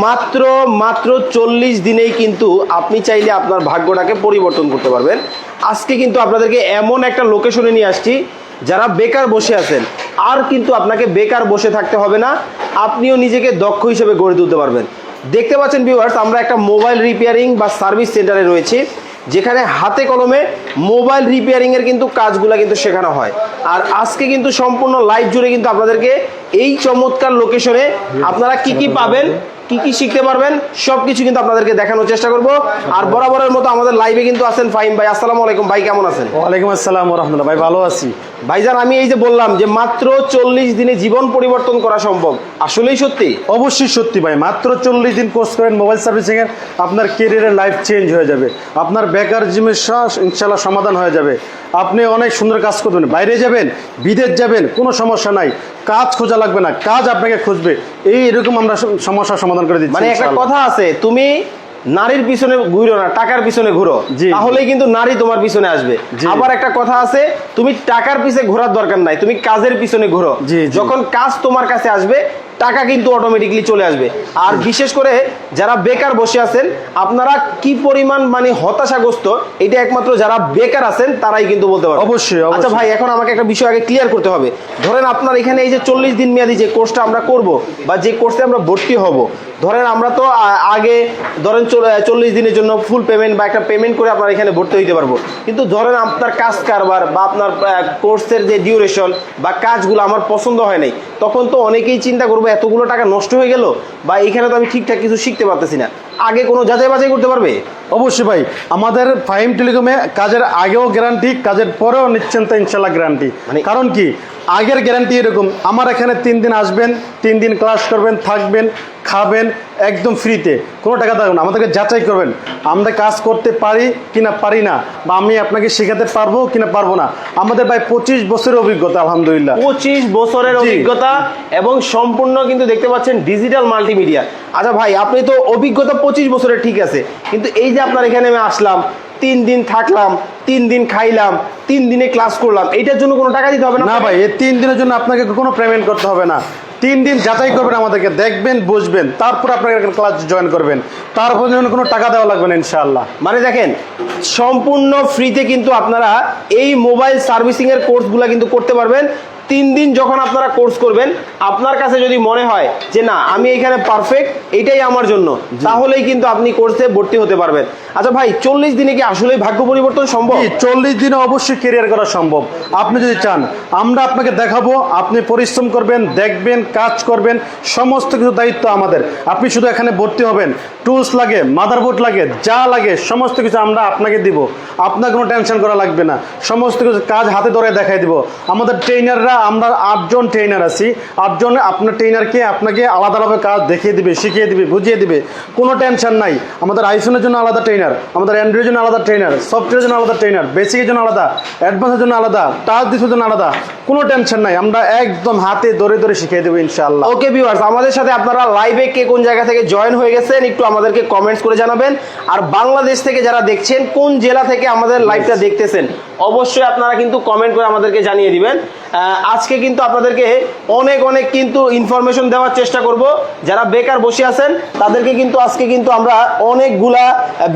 মাত্র মাত্র চল্লিশ দিনেই কিন্তু আপনি চাইলে আপনার ভাগ্যটাকে পরিবর্তন করতে পারবেন। আজকে কিন্তু আপনাদেরকে এমন একটা লোকেশনে নিয়ে আসছি, যারা বেকার বসে আছেন। আর কিন্তু আপনাকে বেকার বসে থাকতে হবে না, আপনিও নিজেকে দক্ষ হিসেবে গড়ে তুলতে পারবেন। দেখতে পাচ্ছেন ভিউয়ার্স আমরা একটা মোবাইল রিপেয়ারিং বা সার্ভিস সেন্টারে রয়েছি, যেখানে হাতে কলমে মোবাইল রিপেয়ারিংয়ের কিন্তু কাজগুলো কিন্তু শেখানো হয়। আর আজকে কিন্তু সম্পূর্ণ লাইভ জুড়ে কিন্তু আপনাদেরকে এই চমৎকার লোকেশনে আপনারা কি কি পাবেন? কি কি শিখতে পারবেন সবকিছু কিন্তু আপনাদেরকে দেখানোর চেষ্টা করব। আর বরাবরের মতো আমাদের লাইভে কিন্তু আছেন ফাইম ভাই। আসসালামু আলাইকুম ভাই কেমন আছেন? ওয়ালাইকুম আসসালাম রহমতুল্লাহ ভাই ভালো আছি। ভাইজান আমি এই যে বললাম যে মাত্র চল্লিশ দিনে জীবন পরিবর্তন করা সম্ভব আসলেই সত্যি? অবশ্যই সত্যি ভাই মাত্র চল্লিশ দিন কোর্স করেন মোবাইল সার্ভিসিং এর আপনার কেরিয়ারের লাইফ চেঞ্জ হয়ে যাবে। আপনার বেকার সমস্যা ইনশাল্লাহ সমাধান হয়ে যাবে। আপনি অনেক সুন্দর কাজ করবেন বাইরে যাবেন বিদেশ যাবেন কোনো সমস্যা নাই কাজ খোঁজা লাগবে না কাজ আপনাকে খুঁজবে এই এরকম আমরা সম- সমস্যার সমাধান করে দিচ্ছি মানে একটা কথা আছে তুমি নারীর পিছনে ঘুরো না টাকার পিছনে ঘুরো জি। তাহলেই কিন্তু নারী তোমার পিছনে আসবে। আবার একটা কথা আছে তুমি টাকার পিছনে ঘোরার দরকার নাই তুমি কাজের পিছনে ঘুরো। যখন কাজ তোমার কাছে আসবে টাকা কিন্তু অটোমেটিকলি চলে আসবে। আর বিশেষ করে যারা বেকার বসে আছেন আপনারা কি পরিমাণ মানে হতাশাগ্রস্ত এটা একমাত্র যারা বেকার আছেন তারাই কিন্তু বলতে পারবে অবশ্যই। আচ্ছা ভাই এখন আমাকে একটা বিষয় আগে ক্লিয়ার করতে হবে। ধরেন আপনার এখানে এই যে চল্লিশ দিন মেয়াদি যে কোর্সটা আমরা করব বা যে কোর্সে আমরা ভর্তি হব ধরেন আমরা তো আগে ধরেন চল্লিশ দিনের জন্য ফুল পেমেন্ট বা একটা পেমেন্ট করে আপনার এখানে ভর্তি হইতে পারব। কিন্তু ধরেন আপনার কাজ কারবার বা আপনার কোর্সের যে ডিউরেশন বা কাজগুলো আমার পছন্দ হয় নাই তখন তো অনেকেই চিন্তা করব এতগুলো টাকা নষ্ট হয়ে গেল বা এইখানে তো আমি ঠিকঠাক কিছু শিখতে পারতেছি না। আগে কোনো যাচাই বাছাই করতে পারবে? অবশ্যই ভাই। আমাদের ফাইম টেলিকমে কাজের আগেও গ্যারান্টি কাজের পরেও নিচ্ছেন তো ইনশাল্লাহ গ্যারান্টি মানে- কারণ কি? আগের গ্যারান্টি এরকম। আমার এখানে তিন দিন আসবেন তিন দিন ক্লাস করবেন থাকবেন। খাবেন একদম ফ্রিতে। কোনো টাকা থাকবে না আমাদেরকে যাচাই করবেন। আমরা কাজ করতে পারি কিনা পারি না বা আমি আপনাকে শেখাতে পারব কিনা পারব না। আমাদের ভাই পঁচিশ বছরের অভিজ্ঞতা আলহামদুলিল্লাহ। পঁচিশ বছরের অভিজ্ঞতা এবং সম্পূর্ণ কিন্তু দেখতে পাচ্ছেন ডিজিটাল মাল্টিমিডিয়া। আচ্ছা ভাই আপনি তো অভিজ্ঞতা পঁচিশ বছরের ঠিক আছে কিন্তু এই যে আপনার এখানে আমি আসলাম তিন দিন থাকলাম তিন দিন খাইলাম তিন দিনে ক্লাস করলাম এইটার জন্য কোনো টাকা দিতে হবে না না ভাই এই তিন দিনের জন্য আপনাকে কোনো পেমেন্ট করতে হবে না। তিন দিন যাচাই করবেন, আমাদেরকে দেখবেন, বুঝবেন, তারপর আপনাকে ক্লাস জয়েন করবেন। তারপর যেন কোনো টাকা দেওয়া লাগবে না, ইনশাআল্লাহ। মানে দেখেন, সম্পূর্ণ ফ্রিতে কিন্তু আপনারা এই মোবাইল সার্ভিসিংয়ের কোর্সগুলো কিন্তু করতে পারবেন। তিন দিন যখন আপনারা কোর্স করবেন আপনার কাছে যদি মনে হয় যে না আমি এখানে পারফেক্ট এটাই আমার জন্য তাহলেই কিন্তু আপনি কোর্সে ভর্তি হতে পারবেন। আচ্ছা ভাই চল্লিশ দিনে কি আসলেই ভাগ্য পরিবর্তন সম্ভব? চল্লিশ দিনে অবশ্যই কেরিয়ার করা সম্ভব। আপনি যদি চান আমরা আপনাকে দেখাবো আপনি পরিশ্রম করবেন দেখবেন কাজ করবেন সমস্ত কিছু দায়িত্ব আমাদের। আপনি শুধু এখানে ভর্তি হবেন টুলস লাগে মাদারবোর্ড লাগে যা লাগে সমস্ত কিছু আমরা আপনাকে দিব। আপনার কোনো টেনশন করা লাগবে না। সমস্ত কিছু কাজ হাতে ধরে দেখাই দিব। আমাদের ট্রেনাররা আমরা আটজন ট্রেনার আছি। আটজন আপনার ট্রেনারকে আপনাকে আলাদাভাবে কাজ দেখিয়ে দিবে, শিখিয়ে দিবে, বুঝিয়ে দিবে। কোনো টেনশন নাই। আমাদের আইফোনের জন্য আলাদা ট্রেনার আমাদের অ্যান্ড্রয়েডের জন্য আলাদা ট্রেনার সফটওয়্যারের জন্য আলাদা ট্রেনার বেসিকের জন্য আলাদা অ্যাডভান্সের জন্য আলাদা টাচ ডিসের জন্য আলাদা। কোনো টেনশন নাই। আমরা একদম হাতে ধরে ধরে শিখিয়ে দেবো ইনশাল্লাহ ওকে ভিউয়ার্স আমাদের সাথে আপনারা লাইভে কে কোন জায়গা থেকে জয়েন হয়ে গেছেন একটু আমাদেরকে কমেন্টস করে জানাবেন। আর বাংলাদেশ থেকে যারা দেখছেন, কোন জেলা থেকে আমাদের লাইভটা দেখতেছেন, অবশ্যই আপনারা কিন্তু কমেন্ট করে আমাদেরকে জানিয়ে দিবেন। আজকে কিন্তু আপনাদেরকে অনেক অনেক কিন্তু ইনফরমেশন দেওয়ার চেষ্টা করব। যারা বেকার বসে আছেন, তাদেরকে কিন্তু আজকে কিন্তু আমরা অনেকগুলা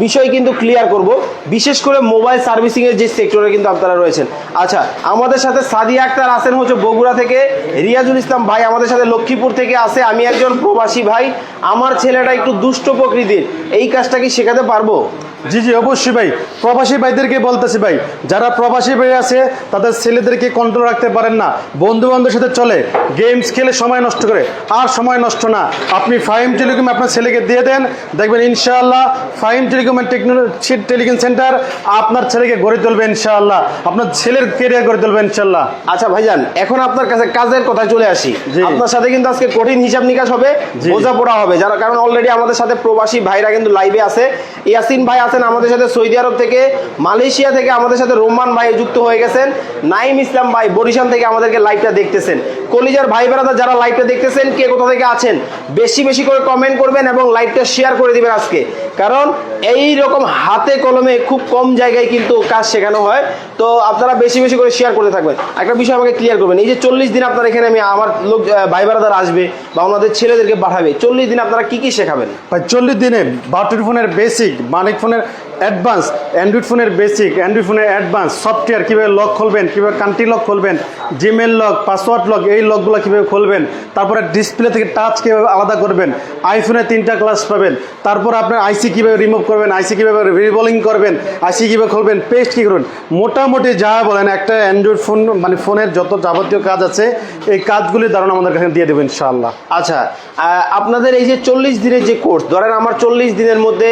বিষয় কিন্তু ক্লিয়ার করব। বিশেষ করে মোবাইল সার্ভিসিং এর যে সেক্টরে কিন্তু আপনারা রয়েছেন। আচ্ছা আমাদের সাথে সাদিয়া আক্তার আছেন হচ্ছে বগুড়া থেকে। রিয়াজুল ইসলাম ভাই আমাদের সাথে লক্ষ্মীপুর থেকে আছে। আমি একজন প্রবাসী ভাই। আমার ছেলেটা একটু দুষ্ট প্রকৃতির। এই কাজটা কি শেখাতে পারব? জি জি অবশ্যই ভাই। প্রবাসী ভাইদেরকে বলতেছি ভাই যারা প্রবাসী ভাই আছে তাদের ছেলেদেরকে কন্ট্রোল রাখতে পারেন না। বন্ধু বান্ধবের সাথে চলে গেমস খেলে সময় নষ্ট করে। আর সময় নষ্ট না। আপনি ফাইম টেলিকম আপনার ছেলেকে দিয়ে দেন। দেখবেন ইনশাআল্লাহ ফাইম টেলিকমের টেকনোলজি টেলিকম সেন্টার আপনার ছেলেকে গড়ে তুলবে ইনশাআল্লাহ। আপনার ছেলের কেরিয়ার গড়ে তুলবে ইনশাআল্লাহ। আচ্ছা ভাইজান এখন আপনার কাছে কাজের কথায় চলে আসি। আপনার সাথে কিন্তু আজকে কঠিন হিসাব নিকাশ হবে। বোঝাপড়া হবে। যারা কারণ অলরেডি আমাদের সাথে প্রবাসী ভাইরা কিন্তু লাইভে আছে। ইয়াসিন ভাই আছেন আছেন আমাদের সাথে সৌদি আরব থেকে, মালয়েশিয়া থেকে আমাদের সাথে রোমান ভাই যুক্ত হয়ে গেছেন, নাইম ইসলাম ভাই বরিশাল থেকে আমাদেরকে লাইভটা দেখতেছেন। কলিজার ভাই বেড়াদা যারা লাইভটা দেখতেছেন, কে কোথা থেকে আছেন, বেশি বেশি করে কমেন্ট করবেন এবং লাইভটা শেয়ার করে দিবেন আজকে। কারণ এই রকম হাতে কলমে খুব কম জায়গায় কিন্তু কাজ শেখানো হয়। তো আপনারা বেশি বেশি করে শেয়ার করতে থাকবেন। একটা বিষয় আমাকে ক্লিয়ার করবেন। এই যে চল্লিশ দিন আপনার এখানে আমি আমার লোক ভাই বেড়াদার আসবে বা ওনাদের ছেলেদেরকে পাঠাবে, চল্লিশ দিন আপনারা কি কি শেখাবেন? ভাই, চল্লিশ দিনে বাটুর ফোনের বেসিক মানিক ফোনের অ্যাডভান্স অ্যান্ড্রয়েড ফোনের বেসিক অ্যান্ড্রয়েড ফোনের অ্যাডভান্স সফটওয়্যার কীভাবে লক খুলবেন, কীভাবে কান্ট্রি লক খুলবেন জিমেল লক পাসওয়ার্ড লক এই লকগুলো কীভাবে খুলবেন, তারপরে ডিসপ্লে থেকে টাচ কীভাবে আলাদা করবেন আইফোনে তিনটা ক্লাস পাবেন, তারপর আপনার আইসি কীভাবে রিমুভ করবেন, আইসি কীভাবে রিবোলিং করবেন, আইসি কীভাবে খুলবেন পেস্ট কী করবেন? মোটামুটি যা বলেন, একটা অ্যান্ড্রয়েড ফোন মানে ফোনের যত যাবতীয় কাজ আছে, এই কাজগুলি ধারণা আমাদের কাছে দিয়ে দেবেন ইনশাআল্লাহ। আচ্ছা আপনাদের এই যে চল্লিশ দিনের যে কোর্স ধরেন আমার চল্লিশ দিনের মধ্যে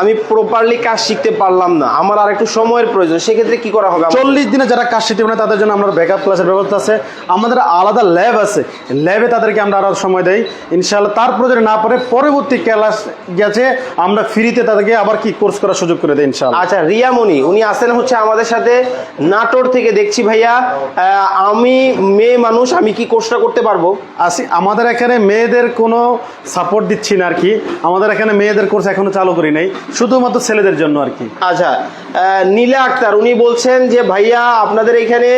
আমি প্রপারলি কাজ শিখতে পারলাম না, আমার আর একটু সময়ের প্রয়োজন, সেক্ষেত্রে কি করা হবে চল্লিশ দিনে যারা কাজ শিখতে পারে, তাদের জন্য আমরা ব্যাকআপ ক্লাসের ব্যবস্থা আছে, আমাদের আলাদা ল্যাব আছে ল্যাবে তাদেরকে আমরা আরও সময় দেই, ইনশাআল্লাহ। তারপরে যদি না পারে, পরবর্তী ক্লাস গেছে, আমরা ফ্রিতে তাদেরকে আবার কি কোর্স করার সুযোগ করে দেই ইনশাআল্লাহ? আচ্ছা রিয়ামণি উনি আসেন হচ্ছে আমাদের সাথে নাটোর থেকে। দেখছি ভাইয়া আমি মেয়ে মানুষ আমি কি কোর্সটা করতে পারব? আসি আমাদের এখানে মেয়েদের কোনো সাপোর্ট দিচ্ছি না আর কি। আমাদের এখানে মেয়েদের কোর্স এখনও চালু করি নাই শুধুমাত্র ছেলেদের জন্য আর কি। আচ্ছা নীলা আক্তার উনি বলছেন যে ভাইয়া আপনাদের এখানে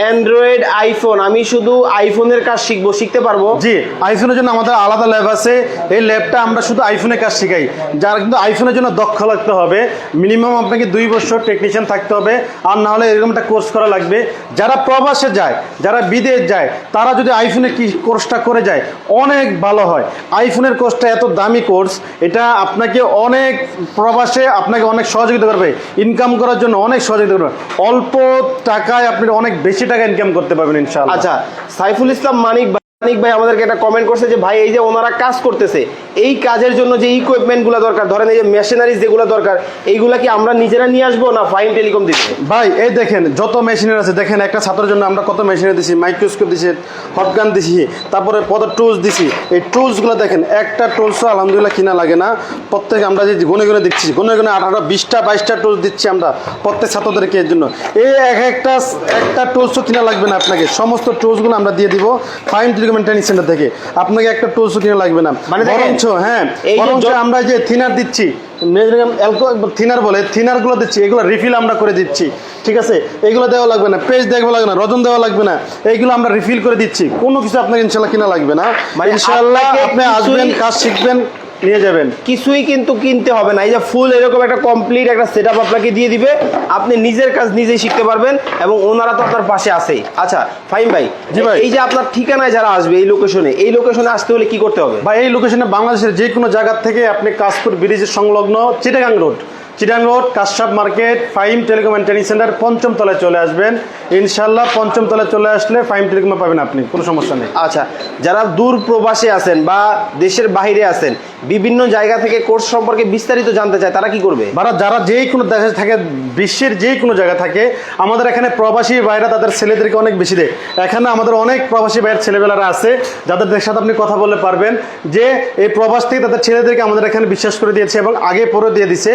অ্যান্ড্রয়েড আইফোন আমি শুধু আইফোনের কাজ শিখব শিখতে পারব? জি আইফোনের জন্য আমাদের আলাদা ল্যাব আছে। এই ল্যাবটা আমরা শুধু আইফোনের কাজ শেখাই। যার কিন্তু আইফোনের জন্য দক্ষ লাগতে হবে। মিনিমাম আপনাকে দুই বছর টেকনিশিয়ান থাকতে হবে। আর না হলে এরকম একটা কোর্স করা লাগবে। যারা প্রবাসে যায়, যারা বিদেশ যায়, তারা যদি আইফোনে কি কোর্সটা করে যায়, অনেক ভালো হয়। আইফোনের কোর্সটা এত দামি কোর্স এটা আপনাকে অনেক প্রবাসে আপনাকে অনেক সহযোগিতা করবে। ইনকাম করার জন্য অনেক সহযোগিতা করবে। অল্প টাকায় আপনি অনেক বেশি টাকা ইনকাম করতে পারবেন ইনশাআল্লাহ। আচ্ছা সাইফুল ইসলাম মানিক মানিক ভাই আমাদেরকে একটা কমেন্ট করছে যে, ভাই, এই যে ওনারা কাজ করতেছে, এই কাজের জন্য যে ইকুইপমেন্টগুলো দরকার, ধরেন এই যে মেশিনারিজ যেগুলো দরকার, এইগুলা কি আমরা নিজেরা নিয়ে আসব না ফাইন টেলিকম দিচ্ছে ভাই, এই দেখেন, যত মেশিনের আছে, দেখেন, একটা ছাত্রের জন্য আমরা কত মেশিনের দিছি মাইক্রোস্কোপ দিছি হটগান দিছি, তারপরে কত টুলস দিছি। এই টুলসগুলো দেখেন, একটা টুলসও আলহামদুলিল্লাহ কিনা লাগে না। প্রত্যেক আমরা যে গুনে গুনে দিচ্ছি, গুনে গুনে আঠারো, বিশটা, বাইশটা টুলস দিচ্ছি আমরা প্রত্যেক ছাত্রদেরকে এর জন্য। এই এক একটা একটা টুলসও কিনা লাগবে না আপনাকে, সমস্ত টুলসগুলো আমরা দিয়ে দিব। ফাইন ট্রেনিং সেন্টার থেকে। আপনাকে একটা টুলসও কিনা লাগবে না। মানে বরঞ্চ হ্যাঁ বরঞ্চ আমরা যে থিনার দিচ্ছি থিনার বলে থিনারগুলো দিচ্ছি এগুলো রিফিল আমরা করে দিচ্ছি ঠিক আছে? এগুলো দেওয়া লাগবে না পেজ দেখব লাগবে না রজন দেওয়া লাগবে না এইগুলো আমরা রিফিল করে দিচ্ছি। কোনো কিছু আপনাকে ইনশাল্লাহ কিনা লাগবে না। মানে ইনশাল্লাহ আপনি আসবেন কাজ শিখবেন। নিয়ে যাবেন। কিছুই কিন্তু কিনতে হবে না। এই যে ফুল এরকম একটা কমপ্লিট একটা সেট আপনাকে দিয়ে দিবে। আপনি নিজের কাজ নিজেই শিখতে পারবেন এবং ওনারা তো আপনার পাশে আসেই আচ্ছা ফাইম ভাই জি ভাই। এই যে আপনার ঠিকানায় যারা আসবে এই লোকেশনে এই লোকেশনে আসতে হলে কি করতে হবে? ভাই এই লোকেশনে বাংলাদেশের যে কোনো জায়গা থেকে আপনি কাশপুর ব্রিজের সংলগ্ন Chittagong road. Chittagong road কাশাপ market Fahim telecom and training centre পঞ্চম তলায় চলে আসবেন। ইনশাল্লাহ পঞ্চম তলায় চলে আসলে ফাইম টেলিকমে পাবেন আপনি কোনো সমস্যা নেই। আচ্ছা যারা দূর প্রবাসে আছেন বা দেশের বাইরে আছেন বিভিন্ন জায়গা থেকে কোর্স সম্পর্কে বিস্তারিত জানতে চায় তারা কি করবে? বা যারা যেই কোনো দেশে থাকে বিশ্বের যে কোনো জায়গা থাকে আমাদের এখানে প্রবাসী ভাইরা তাদের ছেলেদেরকে অনেক বেশি দেয়। এখানে আমাদের অনেক প্রবাসী ভাইয়ের ছেলেবেলারা আছে যাদের সাথে আপনি কথা বলতে পারবেন যে এই প্রবাস থেকে তাদের ছেলেদেরকে আমাদের এখানে বিশ্বাস করে দিয়েছে এবং আগে পরে দিয়ে দিছে।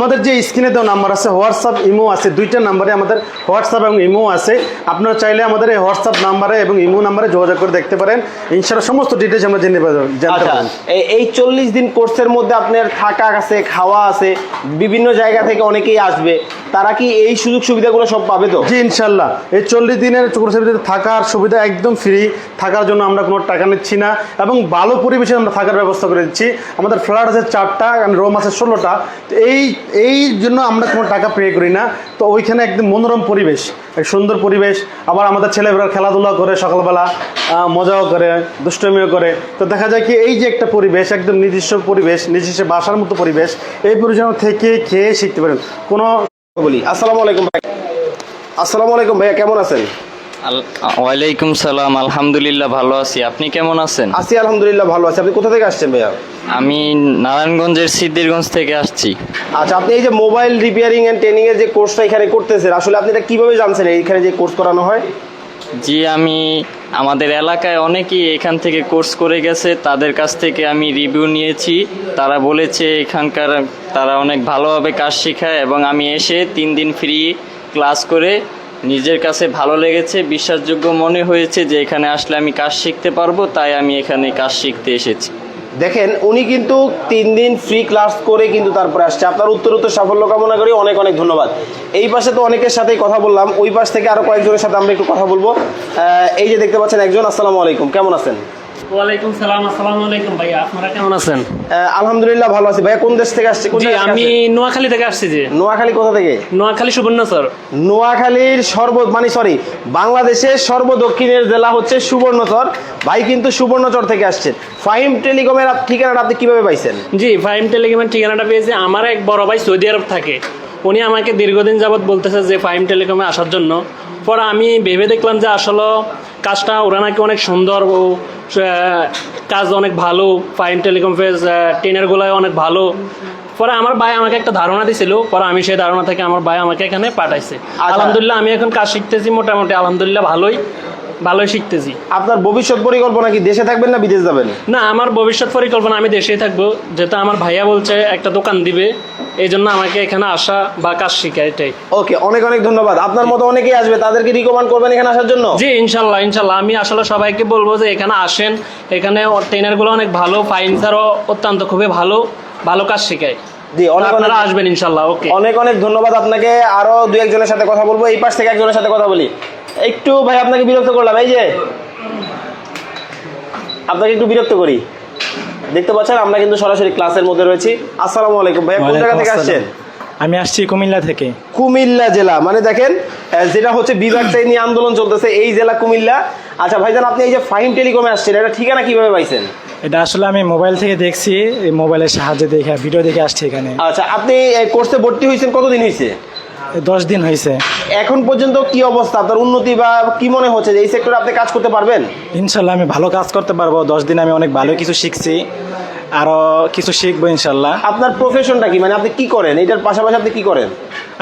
আমাদের যে স্ক্রিনে দেওয়া নাম্বার আছে হোয়াটসঅ্যাপ ইমো আছে দুইটা নাম্বারে আমাদের হোয়াটসঅ্যাপ এবং ইমো আছে। আপনারা চাইলে আমাদের এই হোয়াটসঅ্যাপ নাম্বারে এবং ইমো নাম্বারে যোগাযোগ করে দেখতে পারেন। ইনশাআল্লাহ সমস্ত ডিটেলস আমরা জেনে আচ্ছা এই- এই চল্লিশ দিন কোর্সের মধ্যে আপনার থাকা আছে খাওয়া আছে বিভিন্ন জায়গা থেকে অনেকেই আসবে। তারা কি এই সুযোগ সুবিধাগুলো সব পাবে তো? জি, ইনশাল্লাহ। এই চল্লিশ দিনের ভিতরে থাকার সুবিধা একদম ফ্রি থাকার জন্য আমরা কোনো টাকা নিচ্ছি না এবং ভালো পরিবেশে আমরা থাকার ব্যবস্থা করে দিচ্ছি। আমাদের ফ্ল্যাট আছে চারটা রুম আছে ষোলোটা। তো এই এই জন্য আমরা কোনো টাকা পে করি না। তো ওইখানে একদম মনোরম পরিবেশ সুন্দর পরিবেশ। আবার আমাদের ছেলেমেয়েরা খেলাধুলা করে সকালবেলা মজাও করে, দুষ্টমিও করে। তো দেখা যায় কি এই যে একটা পরিবেশ, একদম নিজস্ব পরিবেশ নিজস্ব বাসার মতো পরিবেশ, এই পরিবেশ থেকে খেয়ে শিখতে পারেন। কোনো বলি আসসালামু আলাইকুম ভাই। আসসালামু আলাইকুম ভাইয়া কেমন আছেন? ওয়ালাইকুম সালাম আলহামদুলিল্লাহ ভালো আছি। আপনি কেমন আছেন? আছি আলহামদুলিল্লাহ ভালো আছি। আপনি কোথা থেকে আসছেন ভাইয়া? আমি নারায়ণগঞ্জের সিদ্দিরগঞ্জ থেকে আসছি। আচ্ছা আপনি এই যে মোবাইল রিপেয়ারিং এন্ড ট্রেনিং এর যে কোর্সটা এখানে করতেছেন আসলে আপনি এটা কীভাবে জানছেন এইখানে যে কোর্স করানো হয়? জি আমি আমাদের এলাকায় অনেকেই এখান থেকে কোর্স করে গেছে, তাদের কাছ থেকে আমি রিভিউ নিয়েছি। তারা বলেছে এখানকার তারা অনেক ভালোভাবে কাজ শেখায় এবং আমি এসে তিন দিন ফ্রি ক্লাস করে নিজের কাছে ভালো লেগেছে, বিশ্বাসযোগ্য মনে হয়েছে যে এখানে আসলে আমি কাজ শিখতে পারব, তাই আমি এখানে কাজ শিখতে এসেছি। দেখেন, উনি কিন্তু তিন দিন ফ্রি ক্লাস করে কিন্তু তারপরে আসছে। আপনার উত্তর উত্তর সাফল্য কামনা করি অনেক অনেক ধন্যবাদ। এই পাশে তো অনেকের সাথেই কথা বললাম, ওই পাশ থেকে আরও কয়েকজনের সাথে আমরা একটু কথা বলব। এই যে দেখতে পাচ্ছেন একজন, আসসালামু আলাইকুম, কেমন আছেন? ওয়ালাইকুম সালাম আসসালামু আলাইকুম ভাইয়া আপনারা কেমন আছেন? আলহামদুলিল্লাহ ভালো আছি। ভাইয়া কোন দেশ থেকে আসছে? জি আমি নোয়াখালী থেকে আসছি নোয়াখালী কোথা থেকে? নোয়াখালী সুবর্ণচর। নোয়াখালীর সর্ব মানে সরি বাংলাদেশের সর্বদক্ষিণের জেলা হচ্ছে সুবর্ণচর। ভাই কিন্তু সুবর্ণচর থেকে আসছেন ফাহিম টেলিকমের ঠিকানাটা আপনি কীভাবে পাইছেন? জি ফাইম টেলিকমের ঠিকানাটা পেয়েছি। আমার এক বড় ভাই সৌদি আরব থাকে। উনি আমাকে দীর্ঘদিন যাবৎ বলতেছে যে ফাইম টেলিকমে আসার জন্য। পরে আমি ভেবে দেখলাম যে আসলে কাজটা ওরা নাকি অনেক সুন্দর ও কাজ অনেক ভালো ফাইন টেলিকম ফেজ ট্রেনারগুলোয় অনেক ভালো। পরে আমার ভাই আমাকে একটা ধারণা দিছিল পরে আমি সেই ধারণা থেকে আমার ভাই আমাকে এখানে পাঠাইছে। আলহামদুলিল্লাহ আমি এখন কাজ শিখতেছি মোটামুটি আলহামদুলিল্লাহ ভালোই। ভালোই শিখতেছি। আপনার ভবিষ্যৎ পরিকল্পনা কি দেশে থাকবেন না বিদেশ যাবেন? না আমার ভবিষ্যৎ পরিকল্পনা আমি দেশেই থাকব। যেহেতু আমার ভাইয়া বলছে একটা দোকান দিবে। এই জন্য আমাকে এখানে আসা বা কাজ শিখা এটাই। ওকে অনেক অনেক ধন্যবাদ। আপনার মতো অনেকেই আসবে তাদেরকে রিকমেন্ড করবেন এখানে আসার জন্য? জি ইনশাল্লাহ ইনশাল্লাহ। আমি আসলে সবাইকে বলব যে এখানে আসেন। এখানে ট্রেনারগুলো অনেক ভালো ফাইন ফাইন্সারও অত্যন্ত খুবই ভালো ভালো কাজ শেখায়। জি অনেক অনেক আসবেন ওকে। অনেক অনেক ধন্যবাদ আপনাকে। আরও দু একজনের সাথে কথা বলব। এই পাশ থেকে একজনের সাথে কথা বলি। একটু ভাই আপনাকে বিরক্ত করলাম। এই যে আপনাকে একটু বিরক্ত করি। দেখতে পাচ্ছেন আমরা কিন্তু সরাসরি ক্লাসের মধ্যে রয়েছি। আসসালামু আলাইকুম ভাইয়া কোন জায়গা থেকে আসছেন? আমি আসছি কুমিল্লা থেকে। কুমিল্লা জেলা। মানে দেখেন আহ, যেটা হচ্ছে বিভাগটাই নিয়ে আন্দোলন চলতেছে এই জেলা কুমিল্লা। আচ্ছা ভাইজান আপনি এই যে ফাইন টেলিকমে আসছেন এটা ঠিকানা কীভাবে পাইছেন? এটা আসলে আমি মোবাইল থেকে দেখছি এই মোবাইলের সাহায্যে দেখে ভিডিও দেখে আসছি এখানে। আচ্ছা আপনি এই কোর্সে ভর্তি হয়েছেন কতদিন হয়েছে? দশ দিন হয়েছে। এখন পর্যন্ত কি অবস্থা? আপনার উন্নতি বা কি মনে হচ্ছে যে এই সেক্টরে আপনি কাজ করতে পারবেন? ইনশাল্লাহ আমি ভালো কাজ করতে পারব। দশ দিন আমি অনেক ভালো কিছু শিখছি। আরও কিছু শিখব ইনশাল্লাহ। আপনার প্রফেশনটা কি? মানে আপনি কি করেন? এটার পাশাপাশি আপনি কি করেন?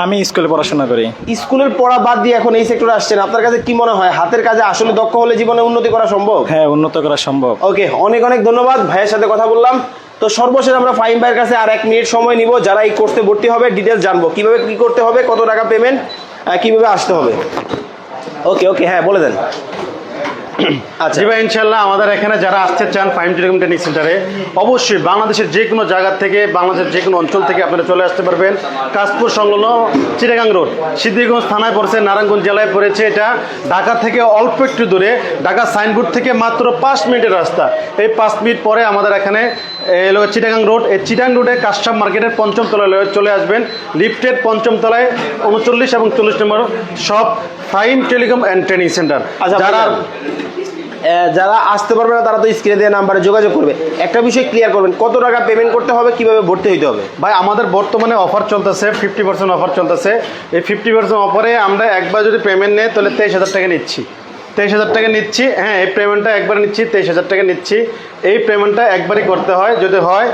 আমি স্কুলে পড়াশোনা করি। স্কুলের পড়া বাদ দিয়ে এখন এই সেক্টরে আসছেন আপনার কাছে কি মনে হয়? হাতের কাজে আসলে দক্ষ হলে জীবনে উন্নতি করা সম্ভব? হ্যাঁ উন্নত করা সম্ভব। ওকে অনেক অনেক ধন্যবাদ ভাইয়ের সাথে কথা বললাম। তো সর্বশেষ আমরা ফাইম ভাইয়ের কাছে আর এক মিনিট সময় নিব। যারা এই কোর্সে ভর্তি হবে ডিটেলস জানব। কীভাবে কি করতে হবে কত টাকা পেমেন্ট কীভাবে আসতে হবে? ওকে ওকে হ্যাঁ বলে দেন। আচ্ছা। ভাই ইনশাল্লাহ আমাদের এখানে যারা আসতে চান ফাইম টেলিকম ট্রেনিং সেন্টারে অবশ্যই বাংলাদেশের যে কোনো জায়গা থেকে বাংলাদেশের যে কোনো অঞ্চল থেকে আপনারা চলে আসতে পারবেন। কাশপুর সংলগ্ন চিটাগাং রোড সিদ্দিরগঞ্জ থানায় পড়েছে নারায়ণগঞ্জ জেলায় পড়েছে এটা। ঢাকা থেকে অল্প একটু দূরে ঢাকা সাইনবোর্ড থেকে মাত্র পাঁচ মিনিটের রাস্তা। এই পাঁচ মিনিট পরে আমাদের এখানে এলো চিটাগাং রোড। এই চিটাং রোডে কাস্টম মার্কেটের পঞ্চম তলায় চলে আসবেন। লিফটের পঞ্চম তলায় উনচল্লিশ এবং চল্লিশ নম্বর সব Fahim telecom and training centre আচ্ছা যারা যারা আসতে পারবে না তারা তো স্ক্রিনে দিয়ে নাম্বারে যোগাযোগ করবে। একটা বিষয় ক্লিয়ার করবেন কত টাকা পেমেন্ট করতে হবে কীভাবে ভর্তি হইতে হবে? ভাই আমাদের বর্তমানে অফার চলতেছে ফিফটি পার্সেন্ট অফার চলতেছে। এই ফিফটি পার্সেন্ট অফারে আমরা একবার যদি পেমেন্ট নেই তাহলে তেইশ হাজার টাকা নিচ্ছি। তেইশ হাজার টাকা নিচ্ছি হ্যাঁ এই পেমেন্টটা একবার নিচ্ছি তেইশ হাজার টাকা নিচ্ছি। এই পেমেন্টটা একবারই করতে হয় যদি হয়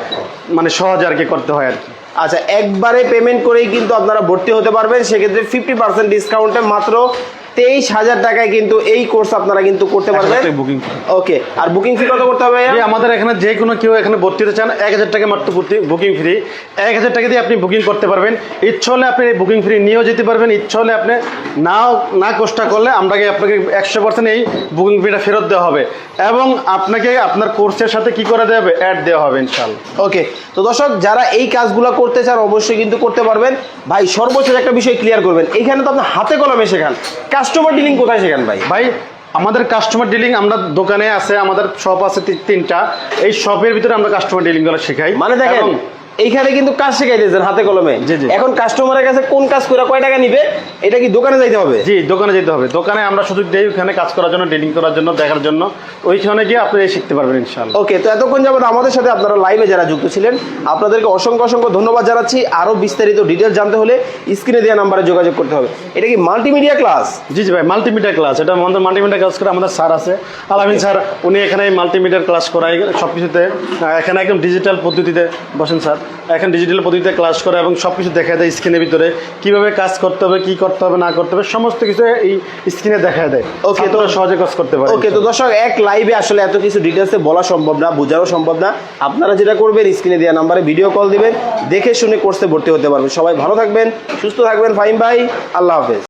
মানে সহজে আর কি করতে হয় আর কি। আচ্ছা একবারে পেমেন্ট করেই কিন্তু আপনারা ভর্তি হতে পারবেন সেক্ষেত্রে ফিফটি পার্সেন্ট ডিসকাউন্টে মাত্র তেইশ হাজার টাকায় কিন্তু এই কোর্স আপনারা কিন্তু করতে পারবেন। বুকিং ওকে আর বুকিং ফি কত করতে হবে? আমাদের এখানে যে কোনো কেউ এখানে ভর্তি হতে চান এক হাজার টাকা মাত্র ভর্তি বুকিং ফ্রি এক হাজার টাকা দিয়ে আপনি বুকিং করতে পারবেন। ইচ্ছা হলে আপনি এই বুকিং ফ্রি নিয়েও যেতে পারবেন। ইচ্ছা হলে আপনি নাও না কষ্ট করলে আপনাকে আপনাকে একশো পার্সেন্ট এই বুকিং ফিটা ফেরত দেওয়া হবে। এবং আপনাকে আপনার কোর্সের সাথে কি করে দেওয়া হবে? অ্যাড দেওয়া হবে ইনশাল্লাহ ওকে তো দর্শক যারা এই কাজগুলো করতে চান অবশ্যই কিন্তু করতে পারবেন। ভাই সর্বশেষ একটা বিষয় ক্লিয়ার করবেন। এখানে তো আপনি হাতে কলমে শেখান। কাস্টমার ডিলিং কোথায় শেখান ভাই? ভাই আমাদের কাস্টমার ডিলিং আমরা দোকানে আছে আমাদের শপ আছে তিনটা। এই শপের ভিতরে আমরা কাস্টমার ডিলিংগুলো শেখাই। মানে দেখেন এইখানে কিন্তু কাজ শেখাই শেখাইতেছেন হাতে কলমে। এখন কাস্টমারের কাছে কোন কাজ করে কয় টাকা নিবে এটা কি দোকানে যাইতে হবে? জি দোকানে যেতে হবে। দোকানে আমরা শুধু দেই ওখানে কাজ করার জন্য ডিলিং করার জন্য দেখার জন্য। ওইখানে গিয়ে আপনি শিখতে পারবেন ইনশাল্লাহ ওকে তো এতক্ষণ যাবত আমাদের সাথে আপনারা লাইভে যারা যুক্ত ছিলেন আপনাদেরকে অসংখ্য অসংখ্য ধন্যবাদ জানাচ্ছি। আরও বিস্তারিত ডিটেলস জানতে হলে স্ক্রিনে দেওয়া নাম্বারে যোগাযোগ করতে হবে। এটা কি মাল্টিমিডিয়া ক্লাস জি জি ভাই মাল্টিমিডিয়া ক্লাস এটা আমাদের মাল্টিমিডিয়া ক্লাস করে আমাদের স্যার আছে। আলামিন স্যার উনি এখানে মাল্টিমিডিয়ার ক্লাস করায় সব কিছুতে এখানে একদম ডিজিটাল পদ্ধতিতে বসেন স্যার। এখন ডিজিটাল পদ্ধতিতে ক্লাস করা এবং সব কিছু দেখা দেয় স্ক্রিনের ভিতরে। কীভাবে কাজ করতে হবে কি করতে হবে না করতে হবে সমস্ত কিছু এই স্ক্রিনে দেখা দেয় ওকে তো- সহজে কাজ করতে পারে ওকে তো দর্শক এক লাইভে আসলে এত কিছু ডিটেলসে বলা সম্ভব না বোঝানো সম্ভব না। আপনারা যেটা করবেন স্ক্রিনে দেওয়া নাম্বারে ভিডিও কল দিবেন দেখে শুনে কোর্সে ভর্তি হতে পারবেন। সবাই ভালো থাকবেন সুস্থ থাকবেন ফাইম ভাই আল্লাহ হাফেজ।